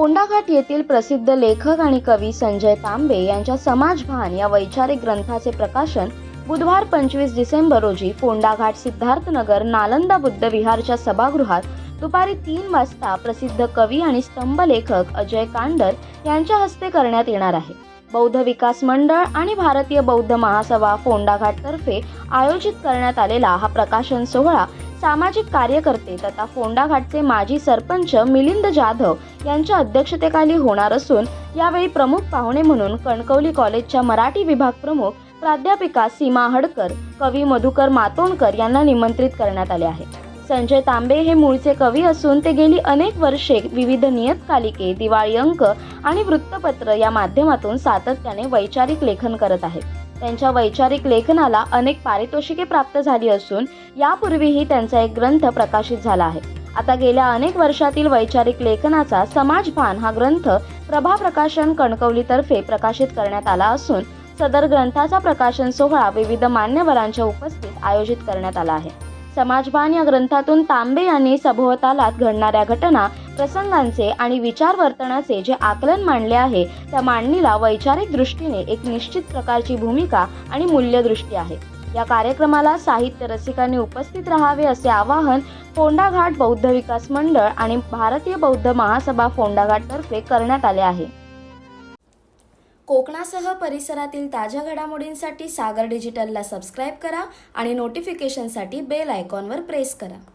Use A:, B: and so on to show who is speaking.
A: फोंडाघाट येथील प्रसिद्ध लेखक आणि कवी संजय तांबे यांच्या समाजभान या वैचारिक ग्रंथाचे प्रकाशन बुधवार पंचवीस डिसेंबर रोजी फोंडाघाट सिद्धार्थनगर नालंदा बुद्ध विहारच्या सभागृहात दुपारी तीन वाजता प्रसिद्ध कवी आणि स्तंभ लेखक अजय कांडर यांच्या हस्ते करण्यात येणार आहे. बौद्ध विकास मंडळ आणि भारतीय बौद्ध महासभा फोंडाघाटतर्फे आयोजित करण्यात आलेला हा प्रकाशन सोहळा सामाजिक कार्यकर्ते तथा फोंडाघाटचे माजी सरपंच मिलिंद जाधव यांच्या अध्यक्षतेखाली होणार असून यावेळी प्रमुख पाहुणे म्हणून कणकवली कॉलेजच्या मराठी विभाग प्रमुख प्राध्यापिका सीमा हडकर कवी मधुकर मातोंडकर यांना निमंत्रित करण्यात आले आहे. संजय तांबे हे मूळचे कवी असून ते गेली अनेक वर्षे विविध नियतकालिके दिवाळी अंक आणि वृत्तपत्र या माध्यमातून सातत्याने वैचारिक लेखन करत आहेत. त्यांच्या वैचारिक लेखनाला अनेक पारितोषिके प्राप्त झाली असून यापूर्वीही त्यांचा एक ग्रंथ प्रकाशित झाला आहे. आता गेल्या अनेक वर्षातील वैचारिक लेखनाचा समाजभान हा ग्रंथ प्रभा प्रकाशन कणकवलीतर्फे प्रकाशित करण्यात आला असून सदर ग्रंथाचा प्रकाशन सोहळा विविध मान्यवरांच्या उपस्थित आयोजित करण्यात आला आहे. समाजभान या ग्रंथातून तांबे यांनी सभोवतालात घडणाऱ्या घटना प्रसंगांचे आणि विचार वर्तनाचे जे आकलन मांडले आहे त्या मांडणीला वैचारिक दृष्टीने एक निश्चित प्रकारची भूमिका आणि मूल्यदृष्टी आहे. या कार्यक्रमाला साहित्य रसिकांनी उपस्थित राहावे असे आवाहन फोंडाघाट बौद्ध विकास मंडळ आणि भारतीय बौद्ध महासभा फोंडाघाटतर्फे करण्यात आले आहे. कोकणासह परिसरातील ताज्या घडामोडींसाठी सागर डिजिटलला सबस्क्राईब करा आणि नोटिफिकेशनसाठी बेल आयकॉनवर प्रेस करा.